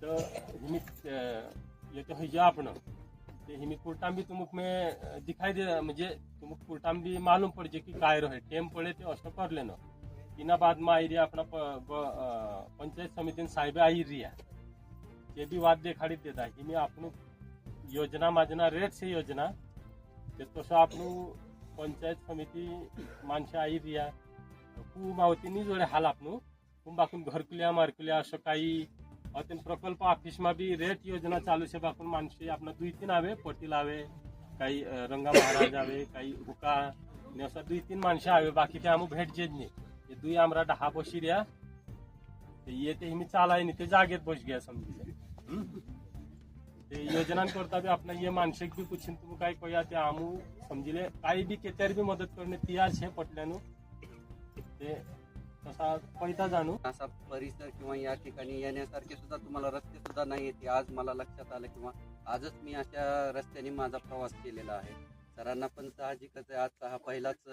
हिमी ये तो है आपन। ते हिमी कुर्टाम भी तुमुक में दिखाई दे म्हणजे तुमुक कुर्टाम भी मालूम पड़ जे की काय रहे। टेम पड़े ते असं करले न इना बाद में आई रही अपना पंचायत समिति साहेब आई रिया ते भी वाद देखाडी देता हिमी आपण योजना माजना, रेट से योजना ते तसं आपण पंचायत समिती माणसं आई रही रिया खूप मावतीनी जोडे हाल आपण બાકુન ઘરકુલ્યા મારકુલ્યા અશો કાઈ અતન પ્રકલ્પ ઓફિસમાં બી રેટ યોજના ચાલુ છે બાકુન માનસી આપણા દુઈ તીન આવે પટેલ આવે કાઈ રંગા મહારાજ આવે કાઈ ઉકા ને અસા દુઈ તીન માણસા આવે બાકી ત્યાં અમુક ભેટ જ નહીં એ દુઈ આમરા ડહા બસી રહ્યા એ તે હિમી ચાલાય નહીં તે જાગેર બસ ગયા સમજી ते योजनांकरता बी आपण ये मानसिक बी कुछ तुम्ही काय कया ते आमू समजिले काही बी केत्यार बी मदत करणे तियार छे पटल्यानु ते तसा पैता जाणू. असा परिसर किंवा या ठिकाणी येण्यासारखे सुद्धा तुम्हाला रस्ते सुद्धा नाही येते आज मला लक्षात आलं किंवा आजच मी अशा रस्त्याने माझा प्रवास केलेला आहे. सरांना पण साहजिकच आजचा हा पहिलाच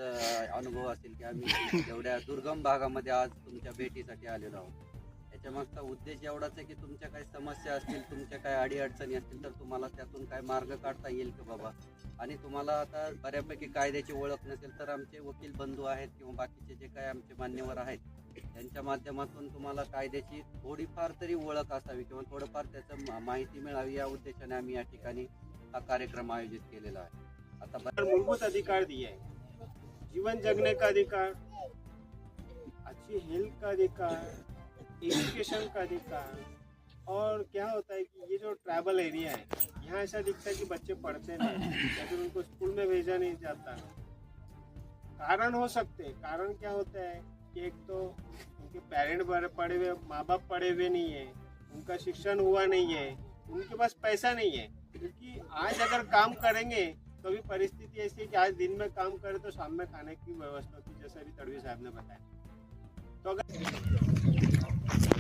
अनुभव असेल की आम्ही एवढ्या दुर्गम भागामध्ये आज तुमच्या भेटीसाठी आलेलो आहोत. याच्या मागचा उद्देश एवढाच आहे की तुमच्या काही समस्या असतील तुमच्या काही अडीअडचणी असतील तर तुम्हाला त्यातून काय मार्ग काढता येईल की बाबा? आणि तुम्हाला आता बऱ्यापैकी कायद्याची ओळख नसेल तर आमचे वकील बंधू आहेत किंवा बाकीचे जे काही आमचे मान्यवर आहेत त्यांच्या माध्यमातून तुम्हाला कायद्याची थोडीफार तरी ओळख असावी किंवा थोडंफार त्याचं माहिती मिळावी. या उद्देशाने आम्ही या ठिकाणी हा कार्यक्रम आयोजित केलेला आहे. आता मूलभूत अधिकार दिए जीवन जगने का अधिकार अच्छी हेल्थ का अधिकार एजुकेशन का अधिकार। और क्या होता है कि ये जो ट्रैवल एरिया है, यहाँ ऐसा दिखता है कि बच्चे पढ़ते नहीं या फिर उनको स्कूल में भेजा नहीं जाता। कारण हो सकते हैं। कारण क्या होता है कि एक तो उनके पेरेंट पढ़े हुए माँ बाप पढ़े हुए नहीं है, उनका शिक्षण हुआ नहीं है, उनके पास पैसा नहीं है। क्योंकि आज अगर काम करेंगे तो अभी परिस्थिति ऐसी है कि आज दिन में काम करें तो शाम में खाने की व्यवस्था होती जैसे अभी तड़वी साहब ने बताया। तो अगर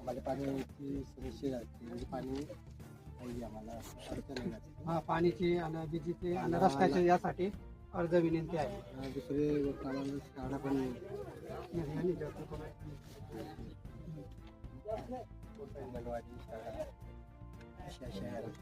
आम्हाला पाण्याची सुरक्षित असते म्हणजे पाणी पाहिजे आम्हाला नाही जाते. हा पाणीची आणि विजेची आणि रस्त्याची यासाठी अर्ज विनंती आहे आणि दुसरे कामाला शाळा पण आहे. अंगणवाडी शाळा अशा अशा आहेत.